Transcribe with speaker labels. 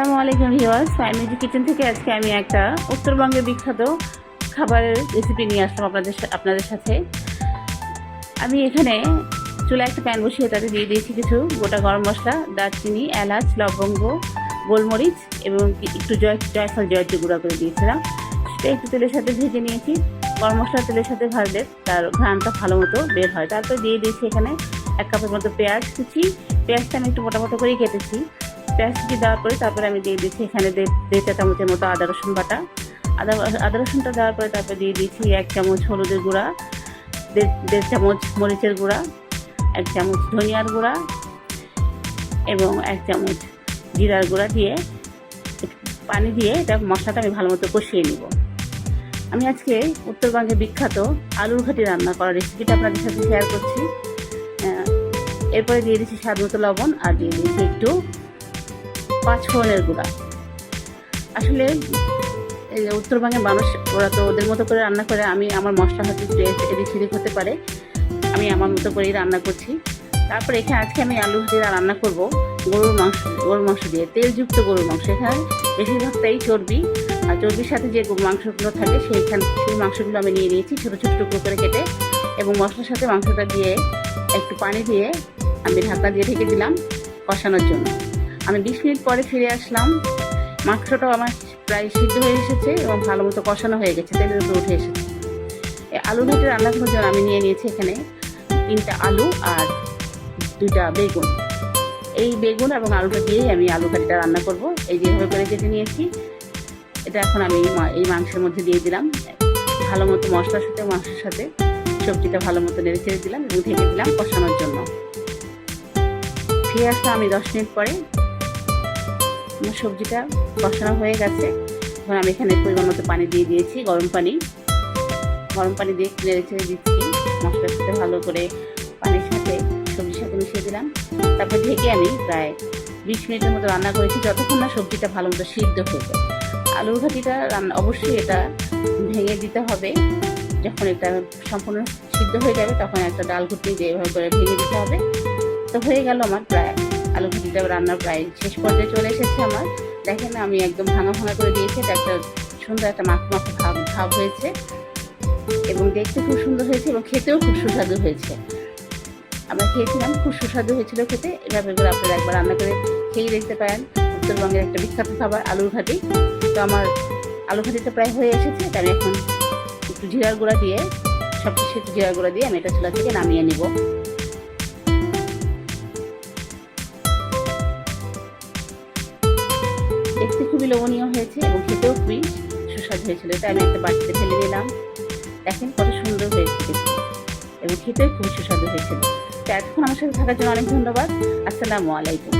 Speaker 1: আসসালামু আলাইকুম viewers ফাইমিজি kitchen থেকে আজকে আমি একটা উত্তরবঙ্গের বিখ্যাত খাবারের রেসিপি নিয়ে আসলাম আপনাদের আপনাদের সাথে। আমি এখানে চুলা একটা প্যান বসিয়ে তাতে দিয়ে দিয়েছি কিছু গোটা গরম মশলা, দারচিনি, এলাচ, লবঙ্গ, গোলমরিচ এবং একটু জয় জয়ফল জয়ত্রী গুঁড়া করে দিয়েছিলাম। সেটা একটু তেলের সাথে ভেজে নিয়েছি। গরম মশলা তেলের সাথে ভাজলে তার ঘ্রাণটা ভালো মতো বের হয়। তারপর দিয়ে দিয়েছি এখানে এক কাপের মতো পেঁয়াজ কুচি। পেঁয়াজটা আমি একটু মোটা মোটা করেই কেটেছি। পেঁয়াজ কুচি দেওয়ার পরে তারপরে আমি দিয়ে দিচ্ছি এখানে দেড় চা চামচের মতো আদা রসুন বাটা। আদা আদা রসুনটা দেওয়ার পরে তারপরে দিয়ে দিচ্ছি এক চামচ হলুদের গুঁড়া, দেড় চামচ মরিচের গুঁড়া, এক চামচ ধনিয়ার গুঁড়া এবং এক চামচ জিরার গুঁড়া দিয়ে পানি দিয়ে এটা মশলাটা আমি ভালো মতো কষিয়ে নিব। আমি আজকে উত্তরবঙ্গের বিখ্যাত আলুর ঘাটি রান্না করার রেসিপিটা আপনাদের সাথে শেয়ার করছি। এরপরে দিয়ে দিচ্ছি স্বাদ মতো লবণ আর দিয়ে দিচ্ছি একটু পাঁচ ফোড়নের গুঁড়া। আসলে এই যে উত্তরবঙ্গের মানুষ, ওরা তো ওদের মতো করে রান্না করে, আমি আমার মশলা হয়তো এ- এদিক সেদিক হতে পারে, আমি আমার মতো করেই রান্না করছি। তারপরে এখানে আজকে আমি আলু দিয়ে রান্না করব, গরুর মাংস গরুর মাংস দিয়ে, তেলযুক্ত গরুর মাংস। এখানে বেশিরভাগটাই চর্বি, আর চর্বির সাথে যে মাংসগুলো থাকে, সেইখান, সেই মাংসগুলো আমি নিয়ে নিয়েছি ছোটো ছোটো, টুকরো করে কেটে, এবং মশলার সাথে মাংসটা দিয়ে, একটু পানি দিয়ে আমি ঢাকা দিয়ে ঢেকে দিলাম কষানোর জন্য। আমি বিশ মিনিট পরে ফিরে আসলাম। মাংসটাও আমার প্রায় সিদ্ধ হয়ে এসেছে এবং ভালো মতো কষানো হয়ে গেছে, তেলের উপরে উঠে এসেছে। এই আলু ভেটে রান্না করার জন্য আমি নিয়ে নিয়েছি এখানে তিনটা আলু আর দুইটা বেগুন। এই বেগুন এবং আলুটা দিয়েই আমি আলু কাটিটা রান্না করব। এই যেভাবে করে কেটে নিয়েছি। এটা এখন আমি এই মাংসের মধ্যে দিয়ে দিলাম। ভালো মতো মশলার সাথে, মাংসের সাথে সবজিটা ভালো মতো নেড়ে চেড়ে দিলাম এবং ঢেকে দিলাম কষানোর জন্য। ফিরে আসলাম আমি দশ মিনিট পরে। আমার সবজিটা কষানো হয়ে গেছে। এখন আমি এখানে পরিমাণ মতো পানি দিয়ে দিয়েছি, গরম পানি। গরম পানি দিয়ে নেড়ে ছেড়ে দিচ্ছি। মশলার সাথে ভালো করে পানির সাথে সবজির সাথে মিশিয়ে দিলাম। তারপর ঢেকে আমি প্রায় বিশ মিনিটের মতো রান্না করেছি, যতক্ষণ না সবজিটা ভালো মতো সিদ্ধ হয়ে যায়। আলুর ঘাটিটা রান্না অবশ্যই এটা ভেঙে দিতে হবে। যখন এটা সম্পূর্ণ সিদ্ধ হয়ে যাবে, তখন একটা ডাল ঘুটনি দিয়ে এভাবে করে ভেঙে দিতে হবে। তো হয়ে গেল আমার প্রায় আলু ভাজিটা রান্নার প্রায় শেষ পর্যায়ে চলে এসেছে আমার। দেখেন আমি একদম ভাঙা ভাঙা করে দিয়েছি, এটা একটা সুন্দর একটা মাখো মাখো ভাব ভাব হয়েছে। এবং দেখতে খুব সুন্দর হয়েছে এবং খেতেও খুব সুস্বাদু হয়েছে। আমরা খেয়েছিলাম, খুব সুস্বাদু হয়েছিল খেতে। এভাবে করে আপনারা একবার রান্না করে খেয়ে দেখতে পারেন। উত্তরবঙ্গের একটা বিখ্যাত খাবার, আলুর ঘাটি তো আমার আলু ঘাটিটা প্রায় হয়ে এসেছে, এটা আমি এখন একটু জিরার গুঁড়া দিয়ে সব কিছু একটু জিরার গুঁড়া দিয়ে আমি এটা চুলা থেকে নামিয়ে নিব। দেখতে খুবই লোভনীয় হয়েছে এবং খেতেও খুবই সুস্বাদু হয়েছিল। এটা আমি একটা বাটিতে ফেলে দিলাম। দেখেন কত সুন্দর হয়েছে। এবং খেতেও খুবই সুস্বাদু হয়েছিল। তো এতক্ষণ আমার সাথে থাকার জন্য অনেক ধন্যবাদ। আসসালামু আলাইকুম।